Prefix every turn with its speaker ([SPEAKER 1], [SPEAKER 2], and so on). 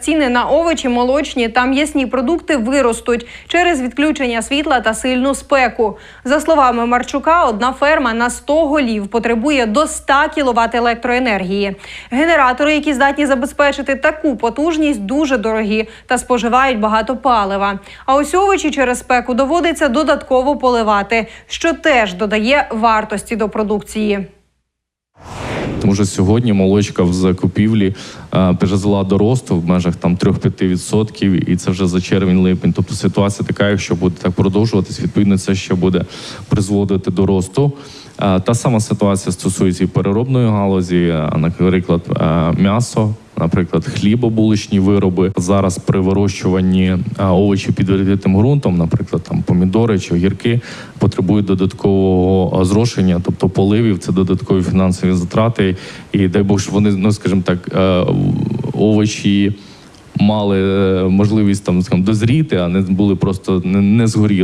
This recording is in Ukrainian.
[SPEAKER 1] Ціни на овочі, молочні та м'ясні продукти виростуть через відключення світла та сильну спеку. За словами Марчука, одна ферма на 100 голів потребує до 100 кВт електроенергії. Генератори, які здатні забезпечити таку потужність, дуже дорогі та споживають багато палива. А ось овочі через спеку доводиться додатково поливати, що теж додає вартості до продукції.
[SPEAKER 2] Тому що сьогодні молочка в закупівлі е, перезала до росту в межах там 3-5%, і це вже за червень-липень. Тобто ситуація така, якщо буде так продовжуватись, відповідно це ще буде призводити до росту. Е, Та сама ситуація стосується і переробної галузі, е, наприклад, м'ясо. Наприклад, хлібобуличні вироби зараз при вирощуванні е, овочів під відкритим ґрунтом, наприклад, там помідори чи огірки, потребують додаткового е, зрошення, тобто поливів, це додаткові фінансові затрати. І дай Бог, щоб вони, ну скажімо так, е, овочі мали можливість там дозріти, а не були просто не, не згоріли.